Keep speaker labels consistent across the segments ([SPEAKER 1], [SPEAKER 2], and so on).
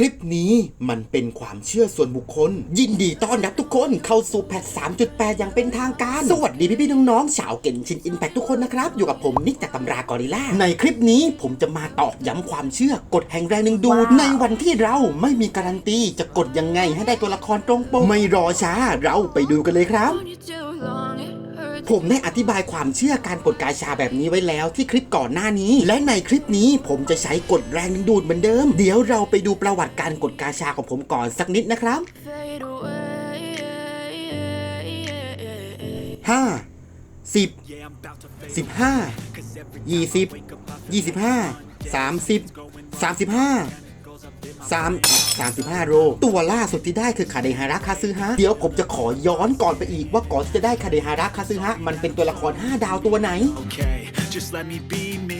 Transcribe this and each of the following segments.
[SPEAKER 1] คลิปนี้มันเป็นความเชื่อส่วนบุคคล ยินดีต้อนรับทุกคนเข้าสู่แพท 3.8 อย่างเป็นทางการ สวัสดีพี่ๆน้องๆชาวเก่นชินอินแพคทุกคนนะครับ อยู่กับผมนิกจากตำรากอริลล่า ในคลิปนี้ผมจะมาตอกย้ำความเชื่อกฎแห่งแรงดึงดูด ในวันที่เราไม่มีการันตีจะกดยังไงให้ได้ตัวละครตรงปกไม่รอช้าเราไปดูกันเลยครับ ผมได้อธิบายความเชื่อการกดกาชาแบบนี้ไว้แล้วที่คลิปก่อนหน้านี้ และในคลิปนี้ผมจะใช้กดแรงดึงดูดเหมือนเดิม เดี๋ยวเราไปดูประวัติการกดกาชาของผมก่อนสักนิดนะครับ 5 10 15 20 25 30 35 3 35 โร ตัวล่าสุดที่ได้คือคาเดฮาระคาซึฮะ เดี๋ยวผมจะขอย้อนก่อนไปอีกว่าก่อนที่จะได้คาเดฮาระคาซึฮะ มันเป็นตัวละคร 5 ดาวตัวไหน
[SPEAKER 2] okay Just let me be me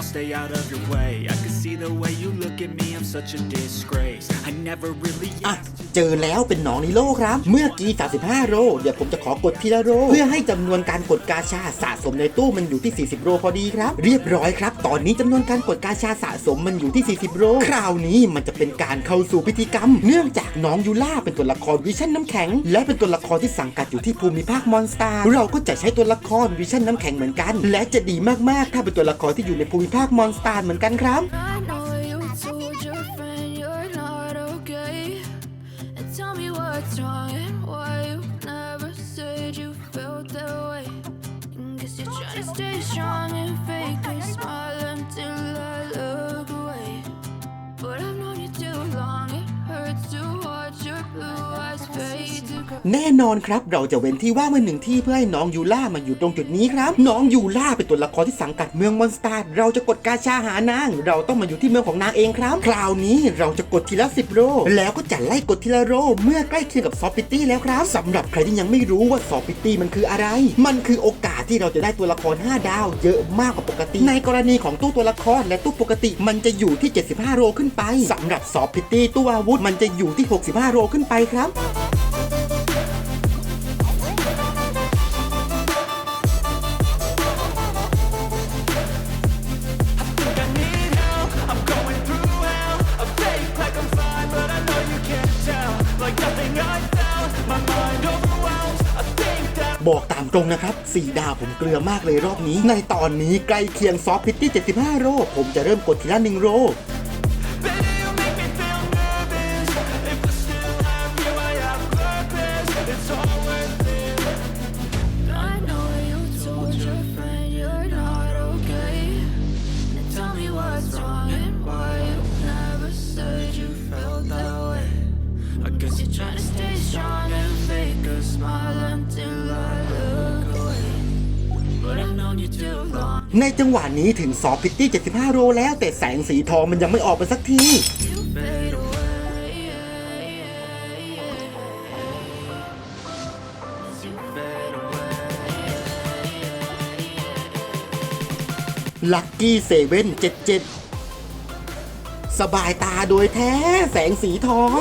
[SPEAKER 2] I'll stay out of your way I can see the way you look at me, I'm such a disgrace I never really
[SPEAKER 1] อะ เจอแล้วเป็นหนองนิโลครับ เมื่อกี้ 35 โรเดี๋ยวผมจะขอกดทีละโร เพื่อให้จำนวนการกดกาชาสะสมในตู้มันอยู่ที่ 40 โรพอดีครับ เรียบร้อยครับ ตอนนี้จำนวนการกดกาชาสะสมมันอยู่ที่ 40 โร คราวนี้มันจะเป็นการเข้าสู่พิธีกรรม เนื่องจากน้องยูล่าเป็นตัวละครวิชั่นน้ำแข็ง และเป็นตัวละครที่สังกัดอยู่ที่ภูมิภาคมอนสตาร์เราก็จะใช้ตัวละครวิชั่นน้ำแข็งเหมือนกัน และจะดีมากๆถ้าเป็นตัวละครที่อยู่ในภูมิภาคมอนสตาร์เหมือนกันครับ
[SPEAKER 3] I know you told your friend you're not okay. And fit
[SPEAKER 1] แน่นอนครับเราจะเว้นที่ว่างไว้หนึ่งที่เพื่อให้น้องยูล่ามาอยู่ตรงจุดนี้ครับน้องยูล่าเป็นตัวละครที่สังกัดเมืองมอนสตาร์เราจะกดกาชาหานาง เราต้องมาอยู่ที่เมืองของนางเองครับ คราวนี้เราจะกดทีละสิบโรแล้วก็จะไล่กดทีละโรเมื่อใกล้เคียงกับซอฟปิตี้แล้วครับสำหรับใครที่ยังไม่รู้ว่าซอฟปิตี้มันคืออะไร มันคือโอกาสที่เราจะได้ตัวละคร 5 ดาว เยอะมากกว่าปกติ ในกรณีของตู้ตัวละครและตู้ปกติมันจะอยู่ที่ 75 โรขึ้นไปสำหรับซอฟปิตี้ตู้อาวุธมันจะอยู่ที่ 65 โรขึ้นไปครับ บอกตามตรงนะครับ 4 ดาวผมเกลือมากเลยรอบนี้ ในตอนนี้ใกล้เคียงซอฟพิตตี้75 โรผมจะเริ่มกดทีละ1โร ในจังหวะนี้ถึงซอฟพิตตี้ 75 โรแล้ว แต่แสงสีทองมันยังไม่ออกมาสักที ลัคกี้เซเว่น77สบายตาโดยแท้แสงสีทอง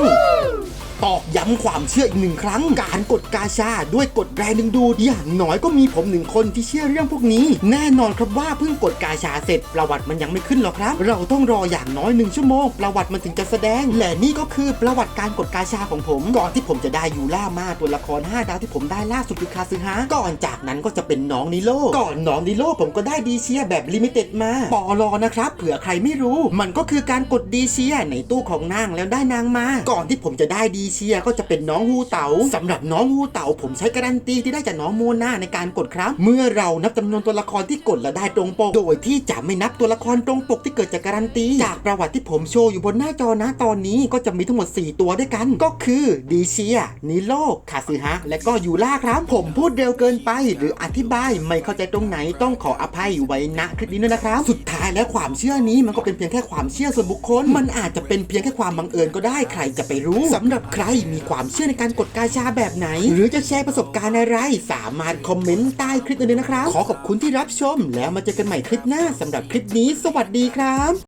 [SPEAKER 1] ตอกย้ำความเชื่ออีกหนึ่งครั้ง การกดกาชาด้วยกดแรงดึงดูดอย่างน้อยก็มีผมหนึ่งคนที่เชื่อเรื่องพวกนี้ แน่นอนครับว่าเพิ่งกดกาชาเสร็จประวัติมันยังไม่ขึ้นหรอกครับ เราต้องรออย่างน้อยหนึ่งชั่วโมงประวัติมันถึงจะแสดง และนี่ก็คือประวัติการกดกาชาของผม ก่อนที่ผมจะได้ยูล่ามาตัวละคร 5 ดาวที่ผมได้ล่าสุดคือคาซึฮะก่อนจากนั้นก็จะเป็นน้องนิโลก่อนน้องนิโลผมก็ได้ดีเชียแบบลิมิเต็ดมาปอรอนะครับเผื่อใครไม่รู้ มันก็คือการกดดีเชียในตู้ของนางแล้วได้นางมา ก่อนที่ผมจะได้ดีเชียก็จะเป็นน้องฮูเต๋าสำหรับน้องฮูเต๋าผมใช้การันตีที่ได้จากน้องโมนาในการกดครับ เมื่อเรานับจำนวนตัวละครที่กดและได้ตรงปก โดยที่จะไม่นับตัวละครตรงปกที่เกิดจากการันตี จากประวัติที่ผมโชว์อยู่บนหน้าจอนะตอนนี้ก็จะมีทั้งหมด 4 ตัวด้วยกัน ก็คือดีเชียนิโลคาซึฮะ และก็ยูล่าครับผมพูดเร็วเกินไป หรืออธิบายไม่เข้าใจตรงไหนต้องขออภัยไว้ณคลิปนี้ด้วยนะครับ สุดท้ายแล้วความเชื่อนี้มันก็เป็นเพียงแค่ความเชื่อส่วนบุคคล มันอาจจะเป็นเพียงแค่ความบังเอิญก็ได้ใครจะไปรู้สำหรับใครมีความเชื่อในการกดกาชาแบบไหน หรือจะแชร์ประสบการณ์อะไร สามารถคอมเมนต์ใต้คลิปนี้เลยนะครับ ขอขอบคุณที่รับชม แล้วมาเจอกันใหม่คลิปหน้าสำหรับคลิปนี้ สวัสดีครับ